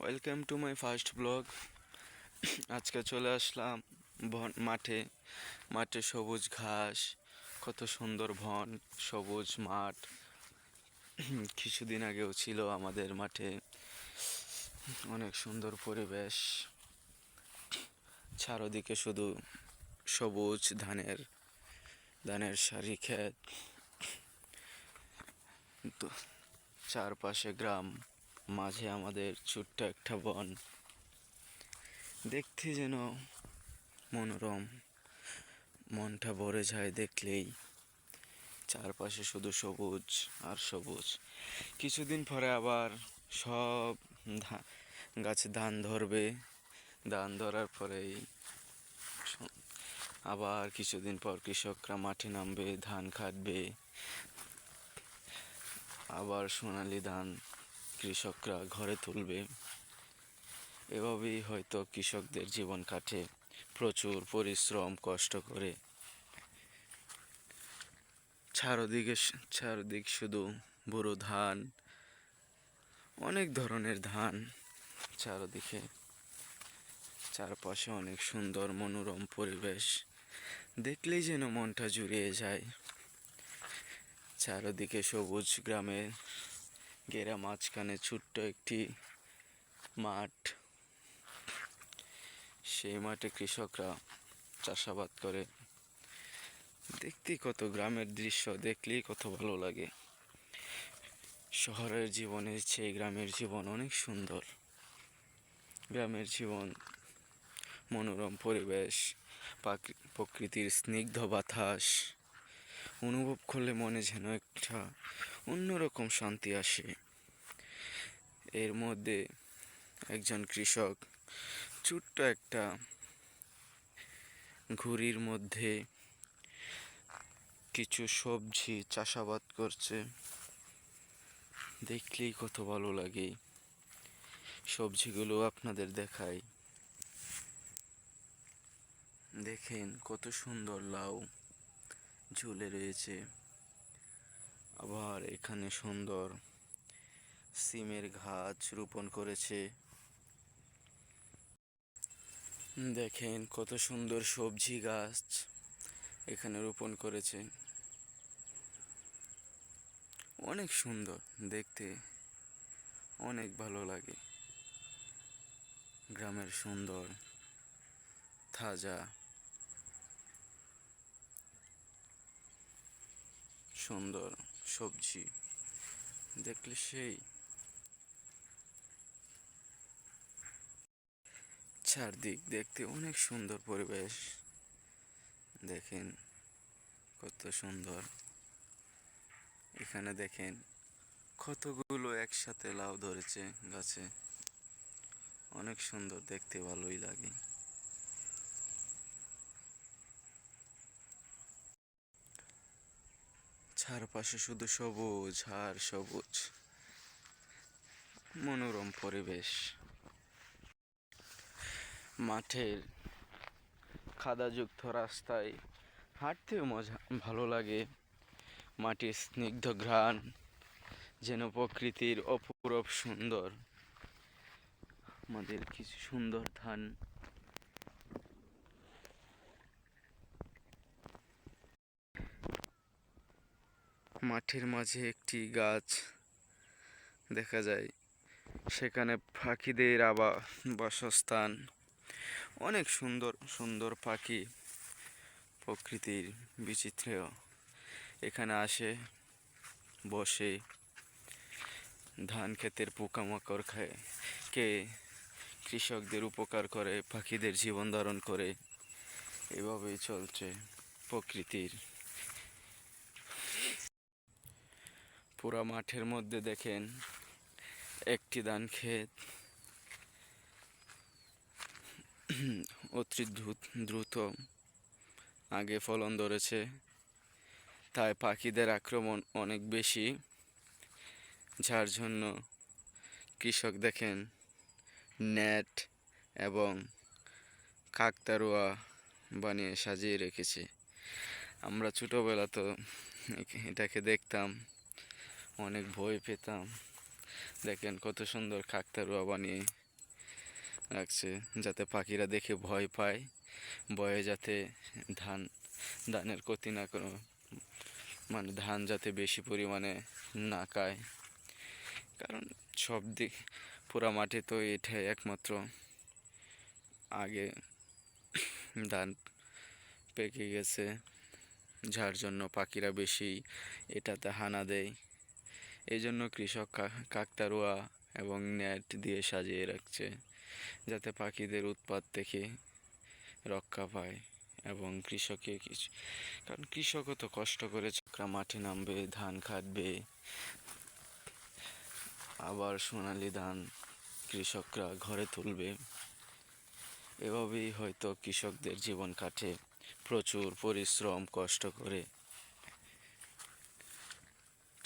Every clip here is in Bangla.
Welcome to my first blog আজকে চলে আসলাম বন মাঠে। মাঠে সবুজ ঘাস, কত সুন্দর বন, সবুজ মাঠ। কিছুদিন আগেও ছিল আমাদের মাঠে। অনেক সুন্দর পরিবেশ। চারোদিকে শুধু সবুজ ধানের ধানের সারি ক্ষেত। চারপাশে গ্রাম। মাঝে আমাদের ছোট্ট একটা বন। দেখতে যেন মনোরম। মনটা ভরে যায় দেখলেই। চারপাশে শুধু সবুজ আর সবুজ। কিছুদিন পরে আবার সব গাছে ধান ধরবে। ধান ধরার পরেই আবার কিছুদিন পর কৃষকরা মাঠে নামবে, ধান কাটবে আবার সোনালি ধান কৃষকরা ঘরে তুলবে। এভাবেই হয়তো কৃষকদের জীবন কাটে। প্রচুর পরিশ্রম, কষ্ট করে। চারদিকে চারদিক শুধু বুড়ো ধান। অনেক ধরনের ধান চারদিকে। চারপাশে অনেক সুন্দর মনোরম পরিবেশ। দেখলেই যেন মনটা জুড়িয়ে যায়। চারদিকে সবুজ গ্রামে গেরা মাঝখানে ছোট্ট একটি মাঠ। সেই মাঠে কৃষকরা চাষাবাদ করে। দেখতেই কত গ্রামের দৃশ্য, দেখলেই কত ভালো লাগে। শহরের জীবনের চেয়ে গ্রামের জীবন অনেক সুন্দর। গ্রামের জীবন, মনোরম পরিবেশ প্রকৃতির স্নিগ্ধ বাতাস। অনুভব করলে মনে যেন একটা অন্যরকম শান্তি আসে। এর মধ্যে একজন কৃষক ছোট্ট একটা ঘুড়ির মধ্যে কিছু সবজি চাষাবাদ করছে। দেখলেই কত ভালো লাগে। সবজিগুলো আপনাদের দেখাই। দেখেন কত সুন্দর লাউ ঝুলে রয়েছে। আবার এখানে সুন্দর সিমের গাছ রোপণ করেছে। দেখেন কত সুন্দর সবজি গাছ এখানে রোপণ করেছে। অনেক সুন্দর, দেখতে অনেক ভালো লাগে। গ্রামের সুন্দর, তাজা। সুন্দর। সবজি। দেখলে সেই। চারদিক দেখতে অনেক সুন্দর পরিবেশ। দেখেন কত সুন্দর। এখানে দেখেন কতগুলো একসাথে লাউ ধরেছে গাছে। অনেক সুন্দর, দেখতে ভালোই লাগে। চারপাশে শুধু সবুজ আর সবুজ। মনোরম পরিবেশ। মাঠের কাদাযুক্ত রাস্তায় হাঁটতেও মজা, ভালো লাগে। মাটির স্নিগ্ধ ঘ্রাণ, যেন প্রকৃতির অপূরব সুন্দর। আমাদের কিছু সুন্দর ধান মাঠের মাঝে একটি গাছ দেখা যায়। সেখানে পাখিদের আবার বাসস্থান। অনেক সুন্দর সুন্দর পাখি প্রকৃতির বিচিত্র এখানে আসে, বসে, ধান ক্ষেতের পোকামাকড় খায়। কে কৃষকদের উপকার করে, পাখিদের জীবন ধারণ করে, এভাবেই চলছে প্রকৃতির পুরা মাঠের মধ্যে দেখেন একটি ধান ক্ষেত। অতি দ্রু- দ্রুত আগে ফলন ধরেছে। তাই পাখিদের আক্রমণ অনেক বেশি। যার জন্য কৃষক দেখেন নেট এবং কাকতারুয়া বানিয়ে সাজিয়ে রেখেছে। আমরা ছোটোবেলা তো এটাকে দেখতাম। অনেক ভয় পেতাম। দেখেন কত সুন্দর কাকতারুয়া বানিয়ে রাখছে, যাতে পাখিরা দেখে ভয় পায় ভয়ে যাতে ধান, ধানের ক্ষতি না কোনো মানে ধান যাতে বেশি পরিমাণে না খায়। কারণ সব দিক, পুরা মাঠে তো এটাই একমাত্র আগে ধান পেকে গেছে, যার জন্য পাখিরা বেশি এটাতে হানা দেয়। এই জন্য কৃষক কা- কাকতাড়ুয়া এবং নেট দিয়ে সাজিয়ে রাখছে, যাতে পাখিদের উৎপাত থেকে রক্ষা পায় এবং কৃষকে কিছু, কারণ কৃষকও তো কষ্ট করে চক্রা মাঠে নামবে, ধান খাটবে, আবার সোনালি ধান কৃষকরা ঘরে তুলবে। এভাবেই হয়তো কৃষকদের জীবন কাটে, প্রচুর পরিশ্রম, কষ্ট করে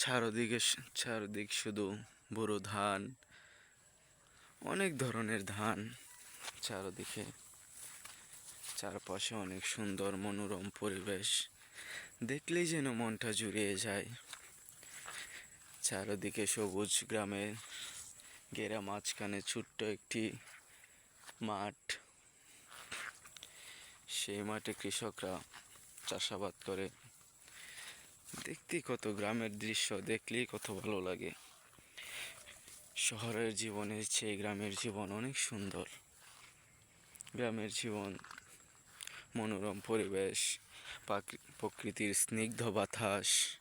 চারদিকে চারদিক শুধু বুড়ো ধান, অনেক ধরনের ধান চারদিকে। চারপাশে অনেক সুন্দর মনোরম পরিবেশ। দেখলেই যেন মনটা জুড়িয়ে যায়। চারদিকে সবুজ গ্রামের ঘেরা মাঝখানে ছোট্ট একটি মাঠ। সেই মাঠে কৃষকরা চাষাবাদ করে। দেখতেই কত গ্রামের দৃশ্য, দেখলেই কত ভালো লাগে। শহরের জীবনের চেয়ে গ্রামের জীবন অনেক সুন্দর। গ্রামের জীবন, মনোরম পরিবেশ প্রকৃতির স্নিগ্ধ বাতাস।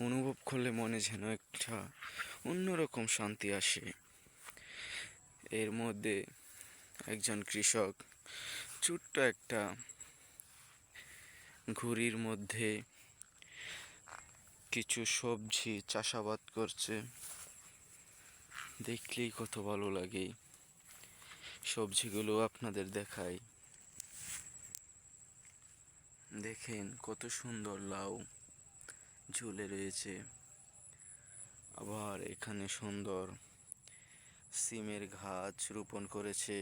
অনুভব করলে মনে যেন একটা অন্যরকম শান্তি আসে। এর মধ্যে একজন কৃষক ছোট্ট একটা ঘুড়ির মধ্যে কিছু সবজি চাষাবাদ করছে। দেখলেই কত ভালো লাগে। সবজিগুলো আপনাদের দেখাই। দেখেন কত সুন্দর লাউ ঝুলে রয়েছে। আবার এখানে সুন্দর সিমের গাছ রোপণ করেছে।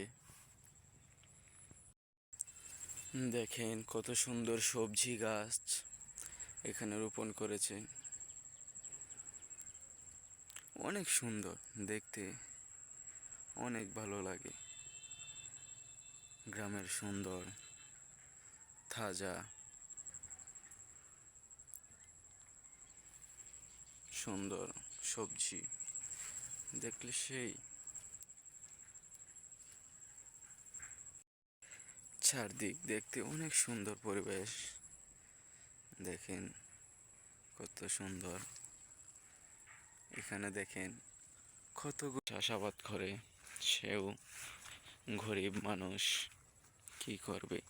দেখেন কত সুন্দর সবজি গাছ। এখানে রোপণ করেছে। অনেক সুন্দর, দেখতে অনেক ভালো লাগে। গ্রামের সুন্দর থাজা সুন্দর সবজি, দেখলে সেই। চারদিক দেখতে অনেক সুন্দর পরিবেশ। দেখেন কত সুন্দর। এখানে দেখেন কত চাষাবাদ করে, সেও গরিব মানুষ, কি করবে?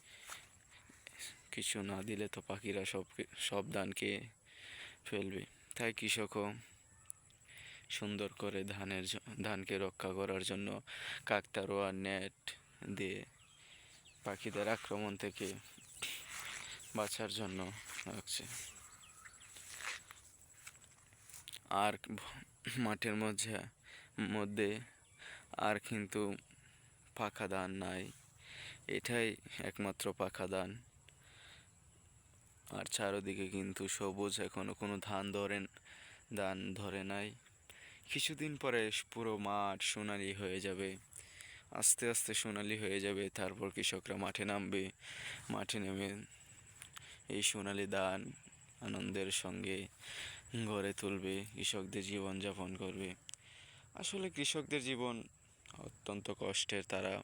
কিছু না দিলে তো পাখিরা সব সব ধান খেয়ে ফেলবে। তাই কৃষকও সুন্দর করে ধানের ধানকে রক্ষা করার জন্য কাকতাড়ুয়া নেট দিয়ে পাখিদের আক্রমণ থেকে বাঁচার জন্য রাখছে। আর মাঠের মধ্যে মধ্যে আর কিন্তু পাখা ধান নাই। এটাই একমাত্র পাখা দান। আর চারদিকে কিন্তু সবুজ, এখনও কোনো ধান ধরেন, ধান ধরে নাই। কিছুদিন পরে পুরো মাঠ সোনালি হয়ে যাবে। আস্তে আস্তে সোনালি হয়ে যাবে, তারপর কৃষকরা মাঠে নামবে। মাঠে নেমে এই সোনালি দান আনন্দের সঙ্গে গড়ে তুলবে, কৃষকদের জীবন যাপন করবে। আসলে কৃষকদের জীবন অত্যন্ত কষ্টের, তারা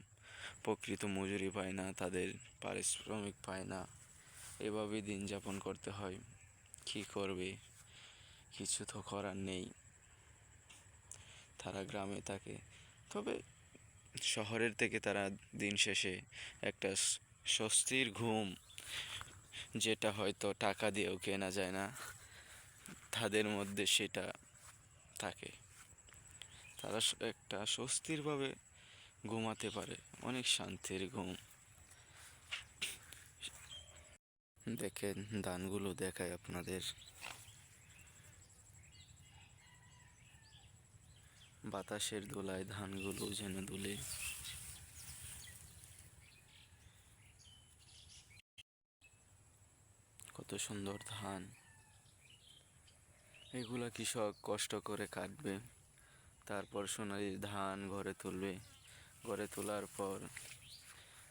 প্রকৃত মজুরি পায় না, তাদের পারিশ্রমিক পায় না। এভাবেই দিন যাপন করতে হয়। কী করবে? কিছু তো করার নেই। তারা গ্রামে থাকে। তবে শহরের থেকে তারা দিন শেষে একটা স্বস্তির ঘুম যেটা হয়তো টাকা দিয়েও কেনা যায় না, তাদের মধ্যে সেটা থাকে। তারা একটা স্বস্তিরভাবে ঘুমাতে পারে, অনেক শান্তির ঘুম। দেখেন ধানগুলো দেখায় আপনাদের। বাতাসের দোলায় ধানগুলো যেন দুলে কত সুন্দর ধান। এগুলা কৃষক কষ্ট করে কাটবে। তারপর সোনালি ধান ঘরে তুলবে। ঘরে তোলার পর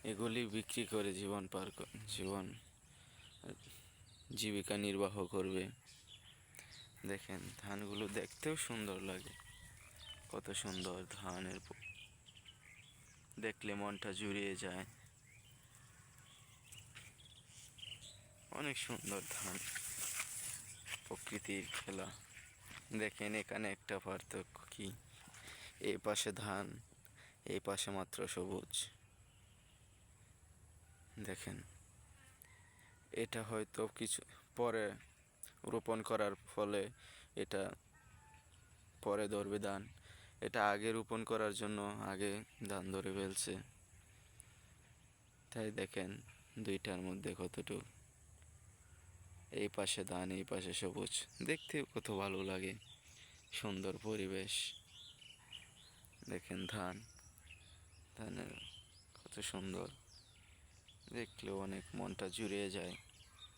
এগুলি বিক্রি করে জীবন পার জীবন, জীবিকা নির্বাহ করবে। দেখেন, ধানগুলো দেখতেও সুন্দর লাগে। কত সুন্দর ধানের দেখলে মনটা জুড়িয়ে যায়। অনেক সুন্দর ধান। প্রকৃতির খেলা। দেখেন এখানে একটা পার্থক্য কি? এই পাশে ধান, এই পাশে মাত্র সবুজ। দেখেন, এটা হয়তো কিছু পরে রোপণ করার ফলে এটা পরে ধরবে ধান। এটা আগে রোপণ করার জন্য আগে ধান ধরে ফেলছে। তাই দেখেন, দুইটার মধ্যে কতটুকু এই পাশে ধান, এই পাশে সবুজ। দেখতে কত ভালো লাগে। সুন্দর পরিবেশ। দেখেন ধান। ধানের কত সুন্দর। দেখলেও অনেক মনটা জুড়িয়ে যায়।